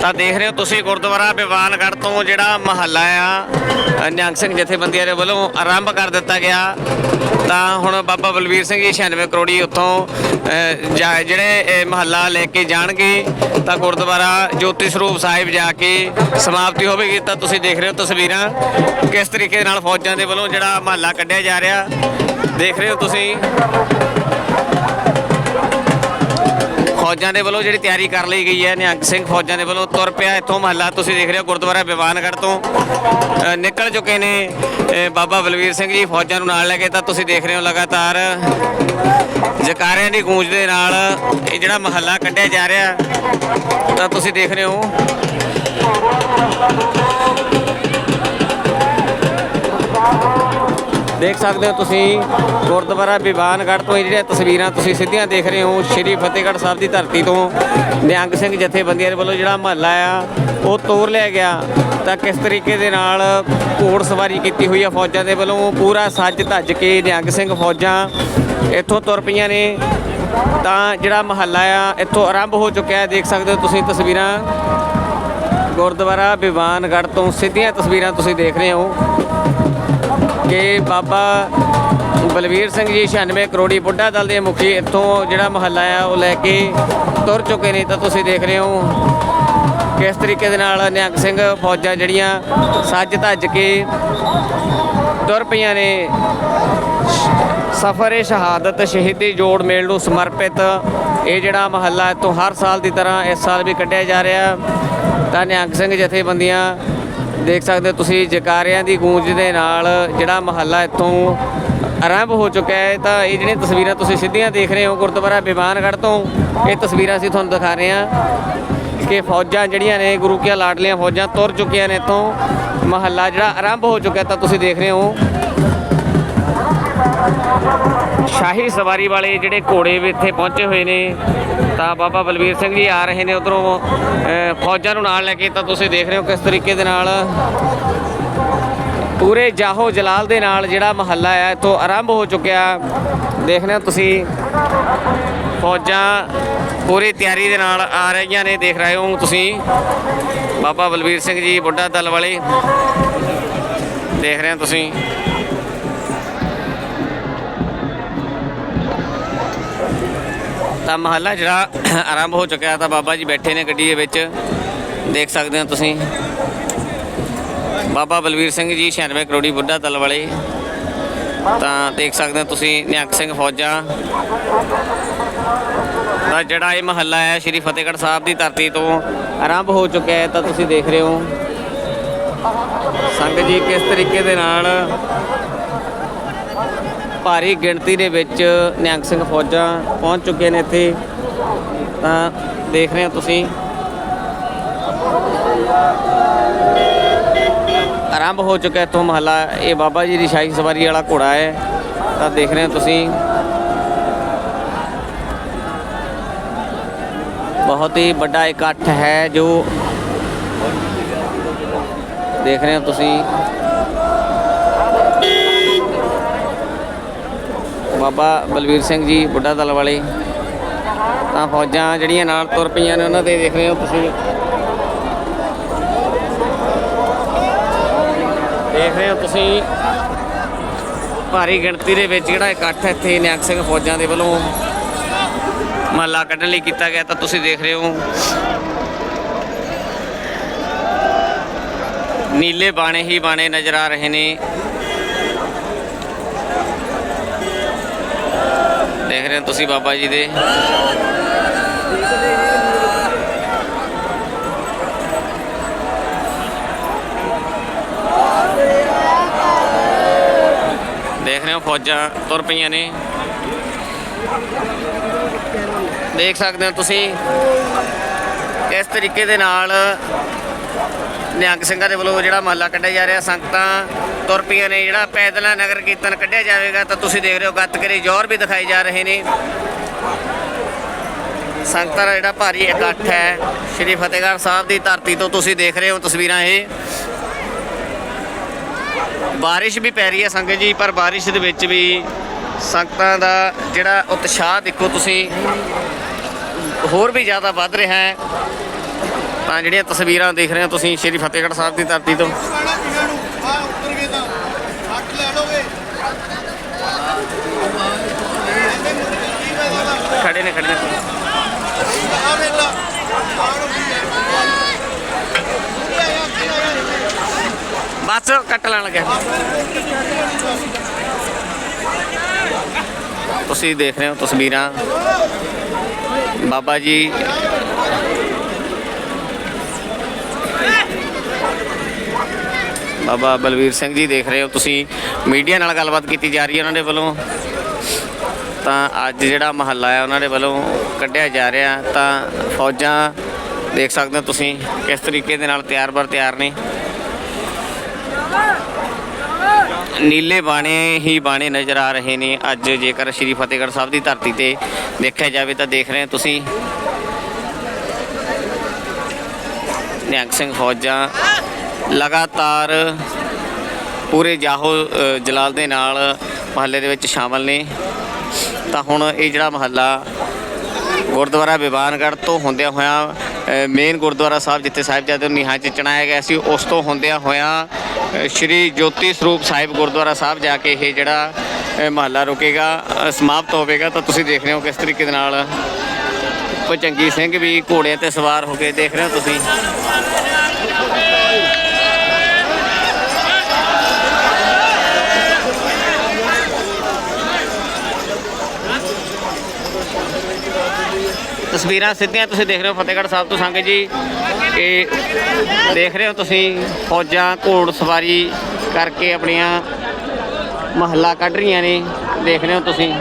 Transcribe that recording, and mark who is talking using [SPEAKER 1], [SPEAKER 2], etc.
[SPEAKER 1] ਤਾਂ ਦੇਖ ਰਹੇ ਹੋ ਤੁਸੀਂ ਗੁਰਦੁਆਰਾ ਬਿਵਾਨਗੜ੍ਹ ਤੋਂ ਜਿਹੜਾ ਮਹੱਲਾ ਆ ਨਿਹੰਗ ਸਿੰਘ ਜਥੇਬੰਦੀਆਂ ਦੇ ਵੱਲੋਂ ਆਰੰਭ ਕਰ ਦਿੱਤਾ ਗਿਆ। ਤਾਂ ਹੁਣ ਬਾਬਾ ਬਲਵੀਰ ਸਿੰਘ ਜੀ 96 ਕਰੋੜੀ ਉੱਥੋਂ ਜਾ- ਜਿਹੜੇ ਇਹ ਮਹੱਲਾ ਲੈ ਕੇ ਜਾਣਗੇ, ਤਾਂ ਗੁਰਦੁਆਰਾ ਜੋਤੀ ਸਰੂਪ ਸਾਹਿਬ ਜਾ ਕੇ ਸਮਾਪਤੀ ਹੋਵੇਗੀ। ਤਾਂ ਤੁਸੀਂ ਦੇਖ ਰਹੇ ਹੋ ਤਸਵੀਰਾਂ, ਕਿਸ ਤਰੀਕੇ ਨਾਲ ਫੌਜਾਂ ਦੇ ਵੱਲੋਂ ਜਿਹੜਾ ਮਹੱਲਾ ਕੱਢਿਆ ਜਾ ਰਿਹਾ। ਦੇਖ ਰਹੇ ਹੋ ਤੁਸੀਂ। ਫੌਜਾਂ ਦੇ ਵੱਲੋਂ ਜਿਹੜੀ ਤਿਆਰੀ ਕਰ ਲਈ ਗਈ ਹੈ, ਨਿਹੰਗ ਸਿੰਘ ਫੌਜਾਂ ਦੇ ਵੱਲੋਂ ਤੁਰ ਪਿਆ ਇੱਥੋਂ ਮਹੱਲਾ। ਤੁਸੀਂ ਦੇਖ ਰਹੇ ਹੋ ਗੁਰਦੁਆਰਾ ਬਿਵਾਨਗੜ੍ਹ ਤੋਂ। ਨਿਕਲ ਚੁੱਕੇ ਨੇ ਬਾਬਾ ਬਲਵੀਰ ਸਿੰਘ ਜੀ ਫੌਜਾਂ ਨੂੰ ਨਾਲ ਲੈ ਕੇ। ਤਾਂ ਤੁਸੀਂ ਦੇਖ ਰਹੇ ਹੋ ਲਗਾਤਾਰ ਜਕਾਰਿਆਂ ਦੀ ਗੂੰਜ ਦੇ ਨਾਲ ਇਹ ਜਿਹੜਾ ਮਹੱਲਾ ਕੱਢਿਆ ਜਾ ਰਿਹਾ। ਤਾਂ ਤੁਸੀਂ ਦੇਖ ਰਹੇ ਹੋ। ਦੇਖ ਸਕਦੇ ਹੋ ਤੁਸੀਂ, ਗੁਰਦੁਆਰਾ ਬਿਵਾਨਗੜ੍ਹ ਤੋਂ ਇਹ ਜਿਹੜੀਆਂ ਤਸਵੀਰਾਂ ਤੁਸੀਂ ਸਿੱਧੀਆਂ ਦੇਖ ਰਹੇ ਹੋ, ਸ਼੍ਰੀ ਫਤਿਹਗੜ੍ਹ ਸਾਹਿਬ ਦੀ ਧਰਤੀ ਤੋਂ। ਨਿਹੰਗ ਸਿੰਘ ਜਥੇਬੰਦੀਆਂ ਦੇ ਵੱਲੋਂ ਜਿਹੜਾ ਮਹੱਲਾ ਆ, ਉਹ ਤੋਰ ਲਿਆ ਗਿਆ। ਤਾਂ ਕਿਸ ਤਰੀਕੇ ਦੇ ਨਾਲ ਘੋੜ ਸਵਾਰੀ ਕੀਤੀ ਹੋਈ ਆ ਫੌਜਾਂ ਦੇ ਵੱਲੋਂ, ਪੂਰਾ ਸੱਜ ਧੱਜ ਕੇ ਨਿਹੰਗ ਸਿੰਘ ਫੌਜਾਂ ਇੱਥੋਂ ਤੁਰ ਪਈਆਂ ਨੇ। ਤਾਂ ਜਿਹੜਾ ਮਹੱਲਾ ਆ, ਇੱਥੋਂ ਆਰੰਭ ਹੋ ਚੁੱਕਿਆ ਦੇਖ ਸਕਦੇ ਹੋ ਤੁਸੀਂ ਤਸਵੀਰਾਂ। ਗੁਰਦੁਆਰਾ ਬਿਵਾਨਗੜ੍ਹ ਤੋਂ ਸਿੱਧੀਆਂ ਤਸਵੀਰਾਂ ਤੁਸੀਂ ਦੇਖ ਰਹੇ ਹੋ। ਕਿ ਬਾਬਾ ਬਲਵੀਰ ਸਿੰਘ ਜੀ 96 ਕਰੋੜੀ ਬੁੱਢਾ ਦਲ ਦੇ ਮੁਖੀ ਇੱਥੋਂ ਜਿਹੜਾ ਮਹੱਲਾ ਆ, ਉਹ ਲੈ ਕੇ ਤੁਰ ਚੁੱਕੇ ਨੇ। ਤਾਂ ਤੁਸੀਂ ਦੇਖ ਰਹੇ ਹੋ ਕਿਸ ਤਰੀਕੇ ਦੇ ਨਾਲ ਨਿਹੰਗ ਸਿੰਘ ਫੌਜਾਂ ਜਿਹੜੀਆਂ ਸੱਜ ਧੱਜ ਕੇ ਤੁਰ ਪਈਆਂ ਨੇ। ਸਫਰ ਸ਼ਹਾਦਤ, ਸ਼ਹੀਦੀ ਜੋੜ ਮੇਲ ਨੂੰ ਸਮਰਪਿਤ। ਇਹ ਜਿਹੜਾ ਮਹੱਲਾ ਇੱਥੋਂ ਹਰ ਸਾਲ ਦੀ ਤਰ੍ਹਾਂ ਇਸ ਸਾਲ ਵੀ ਕੱਢਿਆ ਜਾ ਰਿਹਾ। ਤਾਂ ਨਿਹੰਗ ਸਿੰਘ ਜਥੇਬੰਦੀਆਂ ਦੇਖ ਸਕਦੇ ਹੋ ਤੁਸੀਂ, ਜਕਾਰਿਆਂ ਦੀ ਗੂੰਜ ਦੇ ਨਾਲ ਜਿਹੜਾ ਮਹੱਲਾ ਇੱਥੋਂ ਆਰੰਭ ਹੋ ਚੁੱਕਿਆ ਹੈ, ਤਾਂ ਇਹ ਜਿਹੜੀਆਂ ਤਸਵੀਰਾਂ ਤੁਸੀਂ ਸਿੱਧੀਆਂ ਦੇਖ ਰਹੇ ਹੋ ਗੁਰਦੁਆਰਾ ਬਿਮਾਨਗੜ੍ਹ ਤੋਂ, ਇਹ ਤਸਵੀਰਾਂ ਅਸੀਂ ਤੁਹਾਨੂੰ ਦਿਖਾ ਰਹੇ ਹਾਂ ਕਿ ਫੌਜਾਂ ਜਿਹੜੀਆਂ ਨੇ, ਗੁਰੂ ਕੀਆਂ ਲਾਡਲੀਆਂ ਫੌਜਾਂ ਤੁਰ ਚੁੱਕੀਆਂ ਨੇ ਇੱਥੋਂ। ਮਹੱਲਾ ਜਿਹੜਾ ਆਰੰਭ ਹੋ ਚੁੱਕਿਆ ਤਾਂ ਤੁਸੀਂ ਦੇਖ ਰਹੇ ਹੋ ਸ਼ਾਹੀ ਸਵਾਰੀ ਵਾਲੇ ਜਿਹੜੇ ਘੋੜੇ ਵੀ ਇੱਥੇ ਪਹੁੰਚੇ ਹੋਏ ਨੇ, ਤਾਂ ਬਾਬਾ ਬਲਬੀਰ ਸਿੰਘ ਜੀ ਆ ਰਹੇ ਨੇ ਉਧਰੋਂ ਫੌਜਾਂ ਨੂੰ ਨਾਲ ਲੈ ਕੇ, ਤਾਂ ਤੁਸੀਂ ਦੇਖ ਰਹੇ ਹੋ ਕਿਸ ਤਰੀਕੇ ਦੇ ਨਾਲ। ਪੂਰੇ ਜਾਹੋ ਜਲਾਲ ਦੇ ਨਾਲ ਜਿਹੜਾ ਮਹੱਲਾ ਹੈ ਇੱਥੋਂ ਆਰੰਭ ਹੋ ਚੁੱਕਿਆ। ਦੇਖ ਰਹੇ ਹੋ ਤੁਸੀਂ, ਫੌਜਾਂ ਪੂਰੀ ਤਿਆਰੀ ਦੇ ਨਾਲ ਆ ਰਹੀਆਂ ਨੇ, ਦੇਖ ਰਹੇ ਹੋ ਤੁਸੀਂ। ਬਾਬਾ ਬਲਬੀਰ ਸਿੰਘ ਜੀ, ਬੁੱਢਾ ਦਲ ਵਾਲੇ, ਦੇਖ ਰਹੇ ਹੋ ਤੁਸੀਂ। ਤਾਂ ਮਹੱਲਾ ਜਿਹੜਾ ਆਰੰਭ ਹੋ ਚੁੱਕਿਆ ਤਾਂ ਬਾਬਾ ਜੀ ਬੈਠੇ ਨੇ ਗੱਡੀ ਦੇ ਵਿੱਚ। ਦੇਖ ਸਕਦੇ ਹੋ ਤੁਸੀਂ। ਬਾਬਾ ਬਲਵੀਰ ਸਿੰਘ ਜੀ 96 ਕਰੋੜੀ ਬੁੱਢਾ ਤਲ ਵਾਲੇ। ਤਾਂ ਦੇਖ ਸਕਦੇ ਹੋ ਤੁਸੀਂ ਨਿਹੰਗ ਸਿੰਘ ਫੌਜਾਂ। ਤਾਂ ਜਿਹੜਾ ਇਹ ਮਹੱਲਾ ਹੈ, ਸ਼੍ਰੀ ਫਤਿਹਗੜ੍ਹ ਸਾਹਿਬ ਦੀ ਧਰਤੀ ਤੋਂ ਆਰੰਭ ਹੋ ਚੁੱਕਿਆ ਹੈ, ਤਾਂ ਤੁਸੀਂ ਦੇਖ ਰਹੇ ਹੋ। ਸੰਗਤ ਜੀ ਕਿਸ ਤਰੀਕੇ ਦੇ ਨਾਲ ਭਾਰੀ ਗਿਣਤੀ ਦੇ ਵਿੱਚ ਨਿਹੰਗ ਸਿੰਘ ਫੌਜਾਂ ਪਹੁੰਚ ਚੁੱਕੇ ਨੇ ਇੱਥੇ। ਤਾਂ ਦੇਖ ਰਹੇ ਹੋ ਤੁਸੀਂ। ਆਰੰਭ ਹੋ ਚੁੱਕਾ ਇੱਥੋਂ ਮਹੱਲਾ। ਇਹ ਬਾਬਾ ਜੀ ਦੀ ਸ਼ਾਹੀ ਸਵਾਰੀ ਵਾਲਾ ਘੋੜਾ ਹੈ। ਤਾਂ ਦੇਖ ਰਹੇ ਹੋ ਤੁਸੀਂ। ਬਹੁਤ ਹੀ ਵੱਡਾ ਇਕੱਠ ਹੈ ਜੋ। ਦੇਖ ਰਹੇ ਹੋ ਤੁਸੀਂ। ਬਾਬਾ ਬਲਵੀਰ ਸਿੰਘ ਜੀ, ਬੁੱਢਾ ਦਲ ਵਾਲੇ। ਤਾਂ ਫੌਜਾਂ ਜਿਹੜੀਆਂ ਨਾਲ ਤੁਰ ਪਈਆਂ ਨੇ, ਉਹਨਾਂ ਦੇ ਦੇਖ ਰਹੇ ਹੋ ਤੁਸੀਂ। ਦੇਖ ਰਹੇ ਹੋ ਤੁਸੀਂ। ਭਾਰੀ ਗਿਣਤੀ ਦੇ ਵਿੱਚ ਜਿਹੜਾ ਇਕੱਠ ਇੱਥੇ ਨਿਹੰਗ ਸਿੰਘ ਫੌਜਾਂ ਦੇ ਵੱਲੋਂ ਮਹੱਲਾ ਕੱਢਣ ਲਈ ਕੀਤਾ ਗਿਆ, ਤਾਂ ਤੁਸੀਂ ਦੇਖ ਰਹੇ ਹੋ। ਨੀਲੇ ਬਾਣੇ ਹੀ ਬਾਣੇ ਨਜ਼ਰ ਆ ਰਹੇ ਨੇ। ਦੇਖ ਰਹੇ ਹੋ ਤੁਸੀਂ ਬਾਬਾ ਜੀ ਦੇ। ਦੇਖ ਰਹੇ ਹੋ ਫੌਜਾਂ ਤੁਰ ਪਈਆਂ ਨੇ। ਦੇਖ ਸਕਦੇ ਹੋ ਤੁਸੀਂ ਇਸ ਤਰੀਕੇ ਦੇ ਨਾਲ ਨਿਹੰਗ ਸਿੰਘਾਂ ਦੇ ਵੱਲੋਂ ਜਿਹੜਾ ਮਹੱਲਾ ਕੱਢਿਆ ਜਾ ਰਿਹਾ, ਸੰਗਤਾਂ ਤੁਰ ਪਈਆਂ ਨੇ, ਜਿਹੜਾ ਪੈਦਲ ਨਗਰ ਕੀਰਤਨ ਕੱਢਿਆ ਜਾਵੇਗਾ ਤਾਂ ਤੁਸੀਂ ਦੇਖ ਰਹੇ ਹੋ ਗੱਤਕਰੀ ਜੋਰ ਵੀ ਦਿਖਾਈ ਜਾ ਰਹੇ ਨੇ। ਸੰਗਤਾਂ ਦਾ ਜਿਹੜਾ ਭਾਰੀ ਇਕੱਠ ਹੈ, ਸ਼੍ਰੀ ਫਤਿਹਗੜ੍ਹ ਸਾਹਿਬ ਦੀ ਧਰਤੀ ਤੋਂ ਤੁਸੀਂ ਦੇਖ ਰਹੇ ਹੋ ਤਸਵੀਰਾਂ ਇਹ। ਬਾਰਿਸ਼ ਵੀ ਪੈ ਰਹੀ ਹੈ ਸੰਗਤ ਜੀ, ਪਰ ਬਾਰਿਸ਼ ਦੇ ਵਿੱਚ ਵੀ ਸੰਗਤਾਂ ਦਾ ਜਿਹੜਾ ਉਤਸ਼ਾਹ ਦੇਖੋ ਤੁਸੀਂ, ਹੋਰ ਵੀ ਜ਼ਿਆਦਾ ਵੱਧ ਰਿਹਾ ਹੈ। ਤਾਂ ਜਿਹੜੀਆਂ ਤਸਵੀਰਾਂ ਦੇਖ ਰਹੇ ਹੋ ਤੁਸੀਂ, ਸ਼੍ਰੀ ਫਤਿਹਗੜ੍ਹ ਸਾਹਿਬ ਦੀ ਧਰਤੀ ਤੋਂ।
[SPEAKER 2] ਖਾਣਾ
[SPEAKER 1] ਖੜੇ ਨੇ ਖੜੇ ਨੇ। ਬਸ, ਕੱਟ ਲੈਣ ਲੱਗੇ। ਤੁਸੀਂ ਦੇਖ ਰਹੇ ਹੋ ਤਸਵੀਰਾਂ। ਬਾਬਾ ਜੀ ਬਾਬਾ ਬਲਵੀਰ ਸਿੰਘ ਜੀ ਦੇਖ ਰਹੇ ਹੋ ਤੁਸੀਂ। ਮੀਡੀਆ ਨਾਲ ਗੱਲਬਾਤ ਕੀਤੀ ਜਾ ਰਹੀ ਹੈ ਉਹਨਾਂ ਦੇ ਵੱਲੋਂ। ਤਾਂ ਅੱਜ ਜਿਹੜਾ ਮਹੱਲਾ ਹੈ ਉਹਨਾਂ ਦੇ ਵੱਲੋਂ ਕੱਢਿਆ ਜਾ ਰਿਹਾ ਤਾਂ ਫੌਜਾਂ ਦੇਖ ਸਕਦੇ ਹੋ ਤੁਸੀਂ ਕਿਸ ਤਰੀਕੇ ਦੇ ਨਾਲ ਤਿਆਰ ਬਰ ਤਿਆਰ ਨੇ। ਨੀਲੇ ਬਾਣੇ ਹੀ ਬਾਣੇ ਨਜ਼ਰ ਆ ਰਹੇ ਨੇ। ਅੱਜ ਜੇਕਰ ਸ਼੍ਰੀ ਫਤਿਹਗੜ੍ਹ ਸਾਹਿਬ ਦੀ ਧਰਤੀ ਤੇ ਦੇਖਿਆ ਜਾਵੇ ਤਾਂ ਦੇਖ ਰਹੇ ਤੁਸੀਂ। ਨਿਹੰਗ ਸਿੰਘ ਫੌਜਾਂ ਲਗਾਤਾਰ ਪੂਰੇ ਜਾਹੋ ਜਲਾਲ ਦੇ ਨਾਲ ਮਹੱਲੇ ਦੇ ਵਿੱਚ ਸ਼ਾਮਲ ਨੇ। ਤਾਂ ਹੁਣ ਇਹ ਜਿਹੜਾ ਮਹੱਲਾ ਗੁਰਦੁਆਰਾ ਵਿਵਾਨਗੜ੍ਹ ਤੋਂ ਹੁੰਦਿਆਂ ਹੋਇਆਂ ਮੇਨ ਗੁਰਦੁਆਰਾ ਸਾਹਿਬ ਜਿੱਥੇ ਸਾਹਿਬਜ਼ਾਦੇ ਨੂੰ ਨੀਹਾਂ 'ਚ ਚਣਾਇਆ ਗਿਆ ਸੀ ਉਸ ਤੋਂ ਹੁੰਦਿਆਂ ਹੋਇਆਂ ਸ਼੍ਰੀ ਜੋਤੀ ਸਰੂਪ ਸਾਹਿਬ ਗੁਰਦੁਆਰਾ ਸਾਹਿਬ ਜਾ ਕੇ ਇਹ ਜਿਹੜਾ ਅ, ਮਹੱਲਾ ਰੁਕੇਗਾ ਸਮਾਪਤ ਹੋਵੇਗਾ। ਤਾਂ ਤੁਸੀਂ ਦੇਖ ਰਹੇ ਹੋ ਕਿਸ ਤਰੀਕੇ ਦੇ ਨਾਲ ਚੰਗੀ ਸਿੰਘ ਵੀ ਘੋੜਿਆਂ ਤੇ ਸਵਾਰ ਹੋ ਕੇ ਦੇਖ ਰਹੇ ਹੋ ਤੁਸੀਂ। ਤਸਵੀਰਾਂ ਸਿੱਧੀਆਂ ਤੁਸੀਂ ਦੇਖ ਰਹੇ ਹੋ ਫਤਿਹਗੜ੍ਹ ਸਾਹਿਬ ਤੋਂ ਸੰਗਤ ਜੀ। ਇਹ ਦੇਖ ਰਹੇ ਹੋ ਤੁਸੀਂ ਫੌਜਾਂ ਘੋੜ ਸਵਾਰੀ ਕਰਕੇ ਆਪਣੀਆਂ ਮਹੱਲਾ ਕੱਢ ਰਹੀਆਂ ਨੇ। ਦੇਖ ਰਹੇ ਹੋ ਤੁਸੀਂ।